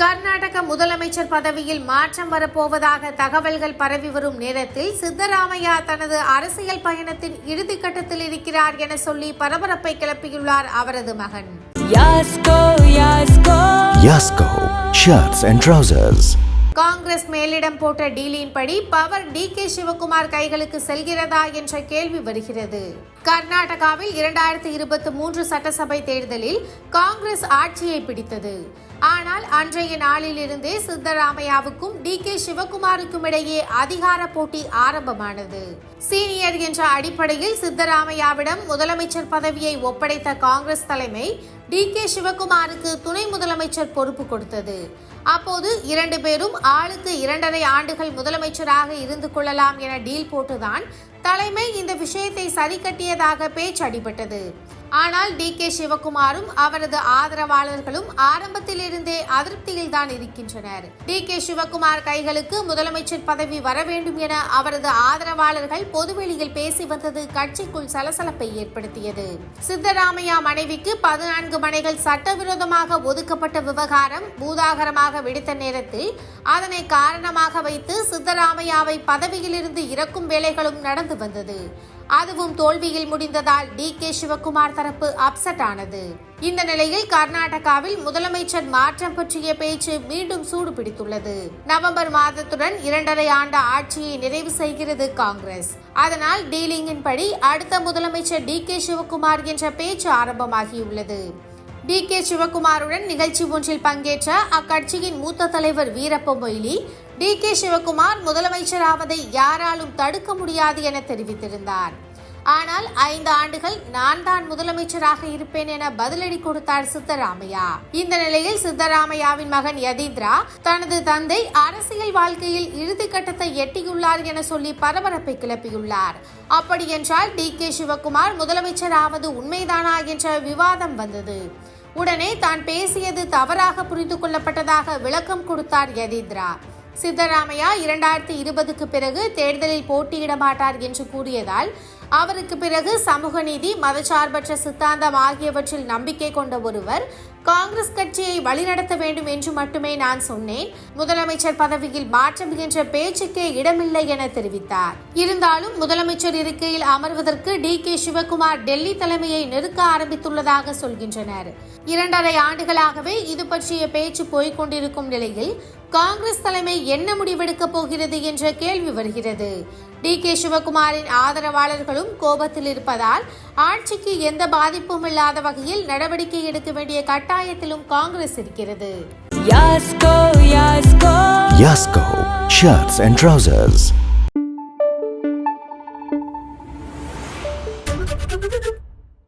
கர்நாடக முதலமைச்சர் பதவியில் மாற்றம் வரப்போவதாக தகவல்கள் பரவி வரும் நேரத்தில் சித்தராமையா தனது அரசியல் பயணத்தின் இறுதிக்கட்டத்தில் இருக்கிறார் என சொல்லி பரபரப்பை கிளப்பியுள்ளார் அவரது மகன். காங்கிரஸ் மேலிடம் போட்ட டீலின்படி பவர் டி கே சிவகுமார் கைகளுக்கு செல்கிறதா என்ற கேள்வி வருகிறது. கர்நாடகாவில் இரண்டாயிரத்தி இருபத்தி மூன்று சட்டசபை தேர்தலில் காங்கிரஸ் ஆட்சியை பிடித்தது. ஆனால் அன்றைய நாளிலிருந்தே சித்தராமையாவுக்கும் டி கே சிவகுமாருக்கும் இடையே அதிகார போட்டி ஆரம்பமானது. சீனியர் என்ற அடிப்படையில் சித்தராமையாவிடம் முதலமைச்சர் பதவியை ஒப்படைத்த காங்கிரஸ் தலைமை டி கே சிவகுமாருக்கு துணை முதலமைச்சர் பொறுப்பு கொடுத்தது. அப்போது இரண்டு பேரும் ஆளுக்கு இரண்டரை ஆண்டுகள் முதலமைச்சராக இருந்து கொள்ளலாம் என டீல் போட்டுதான் தலைமை இந்த விஷயத்தை சரி கட்டியதாக பேச்சு அடிபட்டது. ஆனால் டி கே சிவகுமாரும் அவரது ஆதரவாளர்களும் ஆரம்பத்திலிருந்தே அதிருப்தியில் தான் இருக்கின்றனர். டி கே சிவகுமார் கைகளுக்கு முதலமைச்சர் பதவி வர வேண்டும் என அவரது ஆதரவாளர்கள் பொதுவெளியில் பேசி வந்தது கட்சிக்குள் சலசலப்பை ஏற்படுத்தியது. சித்தராமையா மனைவிக்கு பதினான்கு மனைகள் சட்டவிரோதமாக ஒதுக்கப்பட்ட விவகாரம் பூதாகரமாக வெடித்த நேரத்தில் அதனை காரணமாக வைத்து சித்தராமையாவை பதவியிலிருந்து இறக்கும் வேலைகளும் நடந்து வந்தது. அதுவும் தோல்வியில் முடிந்ததால் டி கே சிவகுமார் தரப்பு அப்செட் ஆனது. இந்த நிலையில் கர்நாடகாவில் முதலமைச்சர் மாற்றம் பற்றிய பேச்சு மீண்டும் சூடு பிடித்துள்ளது நவம்பர் மாதத்துடன் இரண்டரை ஆண்டு ஆட்சியை நிறைவு செய்கிறது காங்கிரஸ். அதனால் டீலிங்கின் படி அடுத்த முதலமைச்சர் டி கே சிவகுமார் என்ற பேச்சு ஆரம்பமாகியுள்ளது. டி கே சிவகுமாருடன் நிகழ்ச்சி ஒன்றில் பங்கேற்ற அக்கட்சியின் மூத்த தலைவர் வீரப்ப மொய்லி டி கே சிவகுமார் முதலமைச்சராவதை யாராலும் தடுக்க முடியாது என தெரிவித்திருந்தார். ஆனால் ஐந்து ஆண்டுகள் நான் தான் முதலமைச்சராக இருப்பேன் என பதிலடி கொடுத்தார் சித்தராமையா. இந்த நிலையில் சித்தராமையாவின் மகன் யதீந்திரா தனது தந்தை அரசியல் வாழ்க்கையில் இறுதி கட்டத்தை எட்டியுள்ளார் என சொல்லி பரபரப்பை கிளப்பியுள்ளார். அப்படியென்றால் டி கே சிவகுமார் முதலமைச்சராவது உண்மைதானா என்ற விவாதம் வந்தது. உடனே தான் பேசியது தவறாக புரிந்து கொள்ளப்பட்டதாக விளக்கம் கொடுத்தார் யதீந்திரா. சித்தராமையா இரண்டாயிரத்தி இருபதுக்கு பிறகு தேர்தலில் போட்டியிட மாட்டார் என்று கூறியதால் அவருக்கு பிறகு சமூக நீதி மதச்சார்பற்ற சித்தாந்தம் ஆகியவற்றில் நம்பிக்கை கொண்ட ஒருவர் காங்கிரஸ் கட்சியை வழிநடத்த வேண்டும் என்று மட்டுமே நான் சொன்னேன். முதலமைச்சர் பதவியில் மாற்றம் என்ற பேச்சுக்கே இடமில்லை என தெரிவித்தார். இருந்தாலும் முதலமைச்சர் இருக்கையில் அமர்வதற்கு டி கே சிவகுமார் டெல்லி தலைமையை நெருக்க ஆரம்பித்துள்ளதாக சொல்கின்றனர். இரண்டரை ஆண்டுகளாகவே இது பற்றிய பேச்சு போய்க் கொண்டிருக்கும் நிலையில் காங்கிரஸ் தலைமை என்ன முடிவெடுக்கப் போகிறது என்ற கேள்வி வருகிறது. டி கே சிவகுமாரின் ஆதரவாளர்களும் கோபத்தில் இருப்பதால் ஆட்சிக்கு எந்த பாதிப்பும் இல்லாத வகையில் நடவடிக்கை எடுக்க வேண்டிய கட்டாயத்திலும் காங்கிரஸ் இருக்கிறது Yasko, Yasko. Yasko Shirts and Trousers.